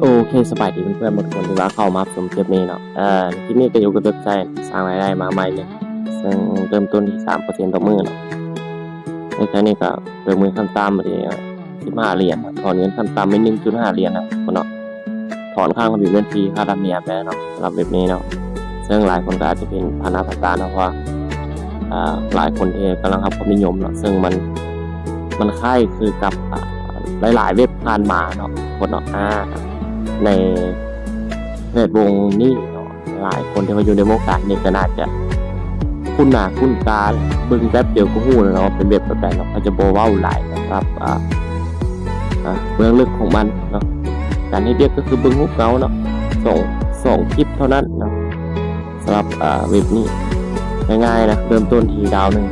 โอเคสบายดีเพื่อนๆหมดคนที่ว่าเข้ามาชมคลิปนี้เนาะเอ่อคลิปนี้ก็อยู่กับเว็บไซต์สร้างรายได้มาใหม่เลยซึ่งเริ่มต้นที่สามเปอร์เซ็นต์ต่อมือเนาะในแค่นี้ก็เปิดมือขั้นต่ำไปเลยสิบห้าเหรียญถอนเงินขั้นต่ำไม่หนึ่งจุดห้าเหรียญนะคนเนาะถอนข้างระเบียบเงินฟรีค่าธรรมเนียมแล้วเนาะสำหรับเว็บนี้เนาะซึ่งหลายคนก็อาจจะเป็นพันธพันตาเนาะเพราะว่าอ่าหลายคนที่กำลังทำความนิยมเนาะซึ่งมันมันคล้ายคือกับหลายๆเว็บผ่านมาเนาะคนเนาะอ่า ในแวดวงนี้หลายคนที่มาอยู่ในวงการนี้ก็น่าจะคุ้นหน้าคุ้นตาบิ่งแป๊บเดียวก็ฮู้แล้วเนาะเป็นแบบแบบใดเนาะเขาจะโบเว้าหลายนะครับอ่าเบื้องลึกของมันเนาะการเฮ็ดเวียกก็คือบิ่งรูปเงาเนาะส่งส่งคลิปเท่านั้นเนาะสำหรับอ่าเว็บนี้ง่ายๆนะเริ่มต้นทีดาวหนึ่ง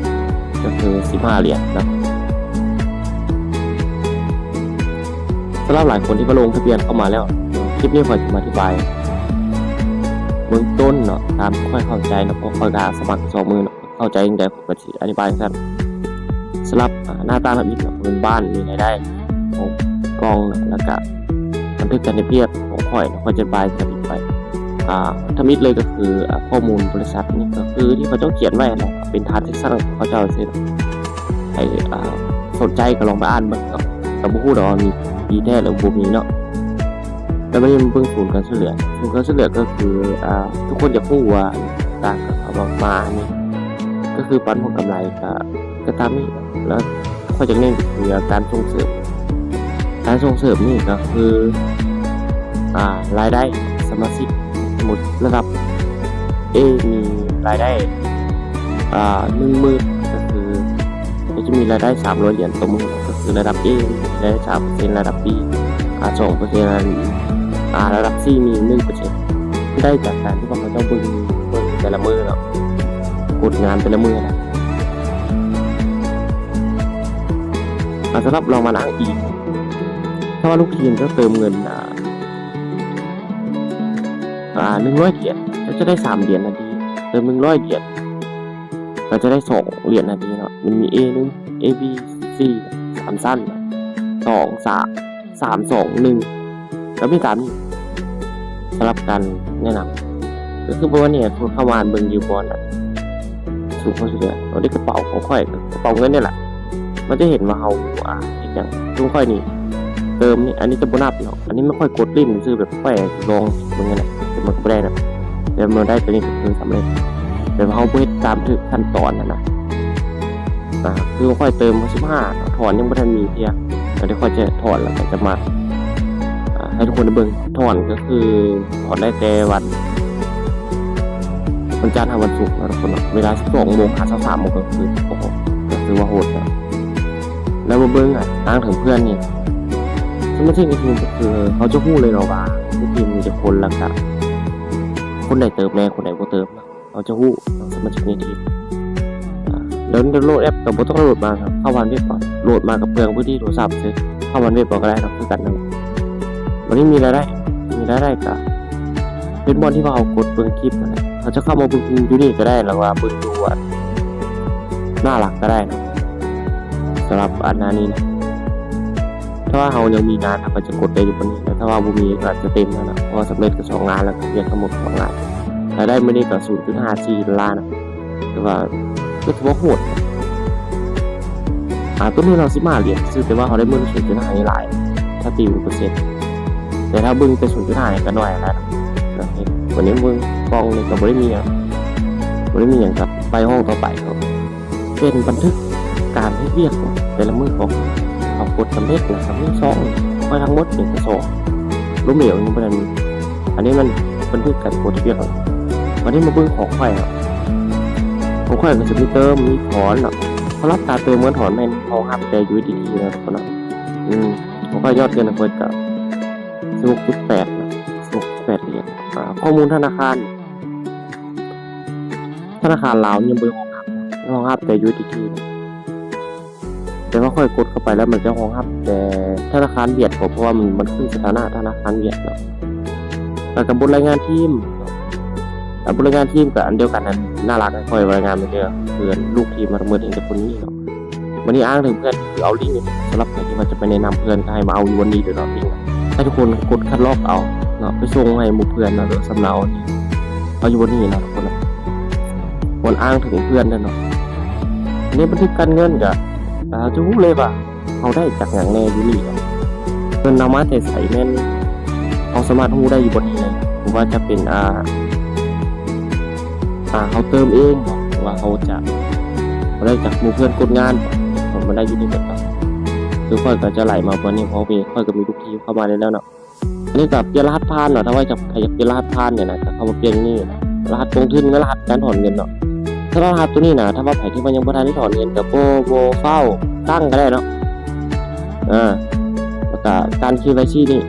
ก็คือ15เหรียญนะสำหรับหลายคนที่ก็ลงทะเบียนเข้ามาแล้ว คลิปนี้ผมจะมาอธิบายเบื้องต้นเนาะตามที่ค่อยเข้าใจเนาะเพราะค่อยการสมัครสองมือเนาะเข้าใจยังไงผมก็จะอธิบายสั้นสำหรับหน้าตาแบบนี้เนาะเป็นบ้านมีรายได้ของกองเนาะแล้วก็บันทึกการเทียบของข่อยเนาะก็จะบายจะอีกไปอ่าทมิดเลยก็คือข้อมูลบริษัทนี่ก็คือที่เขาเจ้าเขียนไว้เนาะเป็นทานเซ็กซันของเขาเจ้าเซ็นใครสนใจก็ลองไปอ่านบ้างเนาะแต่บุคูดอกมีดีแท้หรือบูมีเนาะ แล้วไม่ยังเพิ่งศูนย์การช่วยเหลือศูนย์การช่วยเหลือก็คืออ่าทุกคนจะพูดว่าต่างกับเอามานี่ก็คือปันผลกำไรกับก็ตามนี้แล้วข้อจากนี้ก็คือการส่งเสริมการส่งเสริมนี่ก็คืออ่ารายได้สมาชิกสมมติระดับ A มีรายได้อ่าหนึ่งมื่นก็คือก็จะมีรายได้สามร้อยเหรียญต่อมือก็คือระดับ A มีรายได้สามเปอร์เซ็นต์ระดับ B อ่าสองเปอร์เซ็นต์ อาระดับ C มีหนึ่งเปอร์เซ็นต์ได้จากการที่ว่ามันต้องเบิ่งเบิ่งแต่ละมือเนาะกดงานแต่ละมือนะอาสำหรับเรามานั่งอีกถ้าว่าลูกทีมก็เติมเงินอ่าอ่าหนึ่งร้อยเหรียญก็จะได้สามเหรียญนาทีเติมหนึ่งร้อยเหรียญก็จะได้สองเหรียญนาทีเนาะมันมี A หนึ่ง A B C สามสั้นสองสามสามสองหนึ่ง แล้วมีสามนี่สำหรับการแนะนำก็คือเพราะว่าเนี่ยคุณเข้ามาเบิ่งยูบอลอะสูงเขาเฉลี่ยเราได้กระเป๋าของค่อยกระเป๋าเงินเนี่ยแหละมันจะเห็นว่าเขาอ่าเห็นอย่างลุงค่อยนี่เติมนี่อันนี้จะบนับเนาะอันนี้ไม่ค่อยกดลิ้นซื้อแบบแฝงลองตรงนี้นะแต่มันก็ไม่ได้นะแต่มันได้ตัวนี้คือสำเร็จแต่เขาเพื่อตามถึงขั้นตอนนะนะอ่าคือค่อยเติมมาสิบห้าถอนยังไม่ทันมีเพียแต่ที่ค่อยจะถอนแล้วจะมาอ่า ให้ทุกคนได้เบิ่งถอนก็คือถอนได้แต่วันวันจันทร์ถึงวันศุกร์นะทุกคนเนาะเวลาสองโมงหาสามโมงก็คือโอ้โหก็คือว่าโหดนะแล้วมาเบิ่งอะตั้งถึงเพื่อนนี่สมาชิกในทีมก็คือเขาจะพูดเลยเนาะว่าทุกทีมมีแต่คนละกะคนไหนเติมแน่คนไหนบ่เติมเขาจะพูดสมาชิกในทีมอ่าแล้วโหลดแอปกับบ่ต้องโหลดมาครับเข้าวันเว็บก่อนโหลดมากับเปลืองพื้นที่โทรศัพท์ซื้อเข้าวันเว็บก่อนก็ได้ครับคือกันนั่นแหละ วันนี้มีรายได้ มีรายได้กับเป็นบอลที่ว่าเขากดเบิ่งคลิปนะเขาจะเข้ามาเบิ่งยูนี่ก็ได้หรือว่าเบิ่งดูว่าน่ารักก็ได้นะสำหรับอันนานี้นะถ้าว่าเรายังมีงานเราก็จะกดได้อยู่บนนี้แต่ถ้าว่าบ่มีก็จะเต็มแล้วนะเพราะว่าสำเร็จก็สองงานแล้วก็เรียนทั้งหมดสองงานรายได้ไม่ได้ก็ศูนย์จุดห้าสี่ลลาร์นะแต่ว่าก็ถือว่าโหดอ่าต้นนี้เราสิมาเหรียญซื้อแต่ว่าเขาได้เมื่อศูนย์จุดห้านี่หลายถ้าตีเป็นเปอร์เซ็นต์ แต่ถ้าบึ้งเป็นศูนย์จุดห้าก็น้อยแล้วนะนะเห็นวันนี้มึงกองนี่ก็บ่ได้มีอะบ่ได้มีอย่างกับไปห้องต่อไปก็เป็นบันทึกการเฮ็ดเวียกแต่ละมือของเอากดสำเร็จนะสำเร็จสองมาทั้งหมดหนึ่งกระสอบล้มเหลวนี่เป็นอันนี้มันบันทึกการกดทเบียนก่อนวันนี้มาบิ้งของไข่ครับของไข่ก็จะมีเติมมีถอนเนาะเขารับการเติมเงินถอนแม่นเขาหับแต่อยู่ดีทีนะคนเนะอืมของไข่ยอดเงินเปิดกับ สิบหกจุดแปดนะสิบหกแปดเหรียญข้อมูลธนาคาร ธนาคารลาวยังบริห้องหับห้องหับแต่ยูดีทีแต่ว่าค่อยกดเข้าไปแล้วมันจะห้องครับ แต่ธนาคารเวียดผมเพราะว่ามันมันขึ้นสถานะธนาคารเวียดเนาะแล้วกับบทรายงานทีมแต่บทรายงานทีมกับอันเดียวกันนั้นน่ารักนะค่อยรายงานไปเรื่อยเพื่อนลูกทีมมาเมือเองกับคนนี้เนาะวันนี้อ้างถึงเพื่อนคือเอาลิงก์สำหรับใครที่ว่าจะไปแนะนำเพื่อนก็ให้มาเอาอยู่วันนี้เดี๋ยวเราลิงก์ ให้ทุกคนกดคัดลอกเอาเนาะไปส่งให้หมู่เพื่อนเนาะหรือสำเนานี่เอาอยู่บนนี้เนาะทุกคนนะคนอ้างถึงเพื่อนเด้อเนาะอันนี่บันทึกการเงินก็อ่าจะรู้เลยว่าเขาได้จากอย่างแน่อยู่นี่เงินนำมาแต่ใส่แม่นเขาสามารถรู้ได้อยู่บนนี้เลยหรือว่าจะเป็นอ่าอ่าเขาเติมเองว่าเขาจะมาได้จากหมู่เพื่อนกดงานผมมาได้อยู่ที่เดีกัน คือค่อยก็จะไหลมาวันนี้เพราะเวค่อยก็มีลูกทีเข้ามาได้แล้วเนาะอันนี้กับเปลี่ยนรหัสผ่านเนาะถ้าว่าจะใครจะเปลี่ยนรหัสผ่านเนี่ยนะก็เข้ามาเปลี่ยนนี่นะรหัสลงทุนกับรหัสการถอนเงินเนาะถ้ารหัสตัวนี้นะถ้าว่าใครที่มันยังไม่ทันได้ถอนเงินกับโบโบเฝ้าตั้งก็ได้เนาะอ่าแล้วก็การคีย์ไวซี่นี่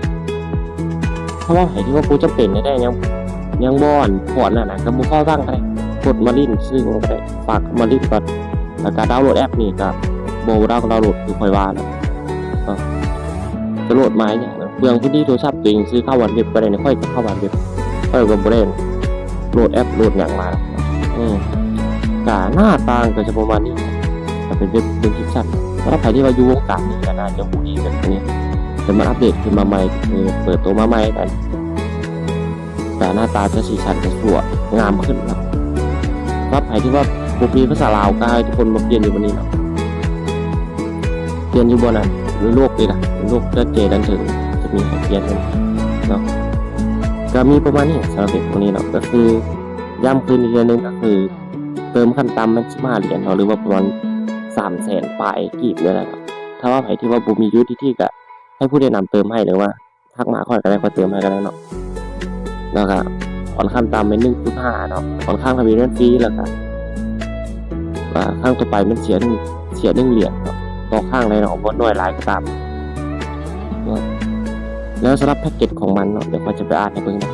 ถ้าว่าใครที่ว่ากูจะเป็นได้ยังยังบอนถอนน่ะนะกับโบเฝ้าตั้งก็ได้กดมาลิ้นซึ่งก็ได้ฝากมาลิ้นก่อนแล้วก็ดาวน์โหลดแอปนี่กับโบดาวน์โหลดคือคอยว่านะเออจะ โหลดมาเนี่ยเปลืองพื้นที่โทรศัพท์ตัวเองซื้อเข้าวันเว็บก็ได้นะค่อยเข้าวันเว็บค่อยก็บ่ได้โหลดแอปโหลดอย่างมาอืมกาหน้าต่างก็จะประมาณนี้แต่เป็นเว็บเป็นคลิปสั้นถ้าใครที่ว่าอยู่วงการนี้ก็น่าจะหูดีแบบนี้เป็นมาอัปเดตขึ้นมาใหม่คือเปิดตัวมาใหม่กันแต่หน้าตาจะสีสันจะสวยงามขึ้นแล้วใครที่ว่าบุมีภาษาลาวก็ให้ทุกคนมาเรียนอยู่วันนี้เนาะเรียนอยู่บนนั้น หรือโลกเลยนะโลกเลือดเจดันถึงจะมีให้เรียนกันเนาะก็มีประมาณนี้สำหรับเด็กวันนี้เนาะก็คือย้ำคืนเดือนหนึงก็คือเติมขั้นต่ำมันสิบห้าเหรียญเนาะหรือว่าประมาณสามแสนปลายกีบเนี่ยแหละครับถ้าว่าใครที่ว่าบุมียุทธที่ก็ให้ผู้แนะนำเติมให้หรือว่าทักมาค่อยก็ได้ค่อยเติมให้ก็ได้เนาะแล้วก็ผ่อนขั้นต่ำเป็นหนึ่งจุดห้าเนาะผ่อนข้างทะเบียนฟรีแล้วก็ข้างต่อไปมันเสียหนึ่งเสียหนึ่งเหรียญเนา ต่อข้างเลยเนาะว่าน้อยหลายก็ตามเนาะแล้วสำหรับแพ็กเกจของมันเนาะเดี๋ยวก็จะไปอ่านให้เบิ่งนะ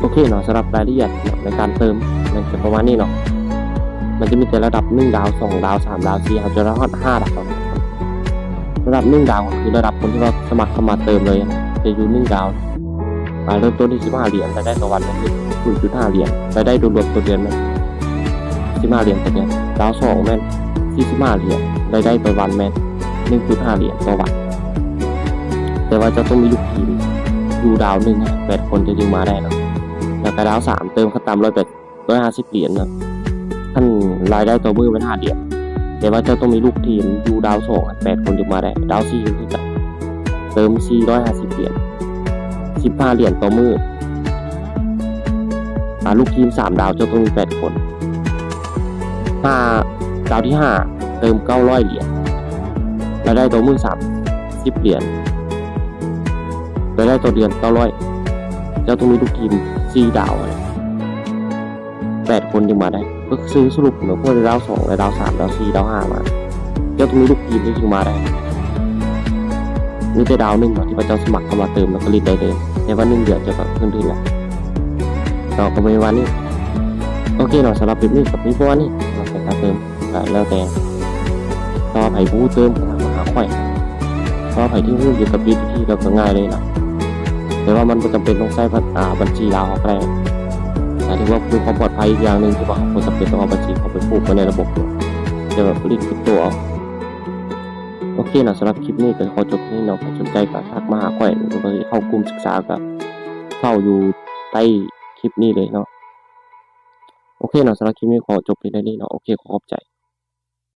โอเคเนาะสำหรับรายละเอียดในการเติมมันจะประมาณนี้เนาะมันจะมีแต่ระดับหนึ่งดาวสองดาวสามดาวสี่ครับจนระดับห้าดาวระดับหนึ่งดาวก็คือระดับคนที่ว่าสมัครเข้ามาเติมเลยนะจะอยู่หนึ่งดาวอ่าเริ่มต้นที่15เหรียญรายได้ต่อวันมันคือ0.5เหรียญรายได้รวมๆต่อเดือนมัน15เหรียญต่อเดือนดาวสองแม่น45เหรียญ รายได้ต่อวันแม่น1.5เหรียญต่อวัน แต่ว่าจะต้องมีลูกทีมอยู่ดาวหนึ่งแปดคนจะยิงมาได้นะแล้วก็ดาวสามเติมขั้นต่ำร้อยแปดร้อยห้าสิบเหรียญนะท่านรายได้ต่อมือเป็นห้าเหรียญแต่ว่าจะต้องมีลูกทีมอยู่ดาวสองแปดคนยิงมาได้ ดาวสี่จะเติมสี่ร้อยห้าสิบเหรียญสิบห้าเหรียญต่อมืออ่าลูกทีมสามดาวจะต้องมีแปดคนห้าดาวที่ห้า เติมเก้าร้อยเหรียญรายได้ต่อมือสามสิบเหรียญรายได้ต่อเดือนเก้าร้อยเจ้าต้องมีลูกทีมสี่ดาวอะไรแปดคนยังมาได้ ก็ซื้อสรุปเหมือนพวกดาวสองดาวสามดาวสี่ดาวห้ามาเจ้าต้องมีลูกทีมที่ยิงมาได้มีแต่ดาวหนึ่งที่พระเจ้าสมัครเข้ามาเติมแล้วก็รีดได้เลยในวันหนึ่งเดือนจะก็ขึ้นทีแหละต่อก็ไม่วันนี้โอเคเนาะสำหรับคลิปนี้กับนี้พวกนี้เราใส่การเติมแล้วแต่ ต่อไผ่ผู้เติมก็ทำมาหาค่อยต่อไผ่ที่ผู้อยู่กับดีที่เราก็ง่ายเลยนะแต่ว่ามันก็จำเป็นต้องใช้บัญชีดาวเขาแปลแต่ที่ว่าคือความปลอดภัยอีกอย่างหนึ่งที่ว่าเขาจำเป็นต้องเอาบัญชีเขาไปผูกไว้ในระบบจะแบบรีดติดตัวโอเคนะสำหรับคลิปนี้ก็ขอจบที่นี่เนาะใครสนใจก็ทักมาหาข่อยหรือว่าเข้ากลุ่มศึกษาก็เข้าอยู่ใต้คลิปนี้เลยเนาะโอเคเนาะสำหรับคลิปนี้ขอจบเพียงเท่านี้เนาะโอเคขอขอบใจ